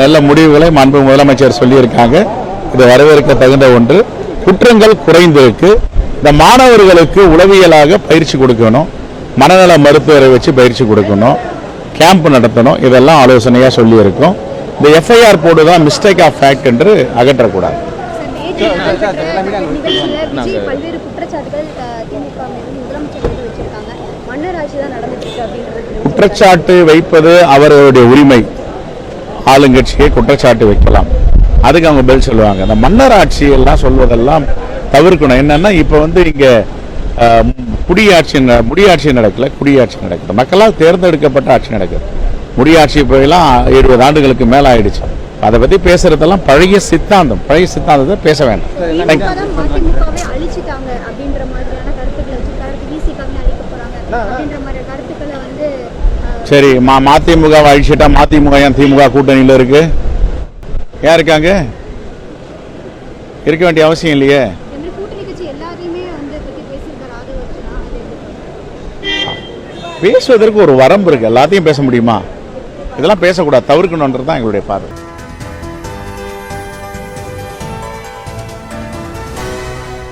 நல்ல முடிவுகளை மாண்பு முதலமைச்சர் சொல்லியிருக்காங்க. இது வரவேற்க தகுந்த ஒன்று. குற்றங்கள் குறைந்திருக்கு. இந்த மாணவர்களுக்கு உளவியலாக பயிற்சி கொடுக்கணும். மனநல மருத்துவரை வச்சு பயிற்சி கொடுக்கணும். கேம்ப் நடத்தணும். இதெல்லாம் ஆலோசனையாக சொல்லியிருக்கோம். இந்த எஃப்ஐஆர் போடு தான் மிஸ்டேக் ஆஃப் ஃபேக்ட் என்று அகற்றக்கூடாது. குற்றச்சாட்டு வைப்பது அவர்களுடைய உரிமை. ஆளுங்கட்சியை குற்றச்சாட்டு வைக்கலாம். அதுக்கு அவங்க பதில் சொல்லுவாங்க. இந்த மன்னர் ஆட்சி எல்லாம் சொல்வதெல்லாம் தவிர்க்கணும். என்னன்னா இப்போ வந்து இங்க குடியாட்சி ந- முடியாட்சி நடக்கல குடியாட்சி நடக்குது. மக்களால் தேர்ந்தெடுக்கப்பட்ட ஆட்சி நடக்குது. முடியாட்சி போயெல்லாம் எழுபது ஆண்டுகளுக்கு மேல ஆயிடுச்சு. அதை பத்தி பேசுறதெல்லாம் பழைய சித்தாந்தம். பழைய சித்தாந்தத்தை பேச வேண்டாம். அப்படின்ற மாதிரியான கருத்துக்களை மாதிரி சரி மா மதிமுக அழிச்சிட்டா மதிமுக ஏன் திமுக கூட்டணியில் இருக்கு? ஏன் இருக்காங்க? இருக்க வேண்டிய அவசியம் இல்லையே? பேசுவதற்கு ஒரு வரம்பு இருக்கு. எல்லாத்தையும் பேச முடியுமா? இதெல்லாம் பேசக்கூடாது தவிர்க்கணுன்றது தான் எங்களுடைய பார்வை.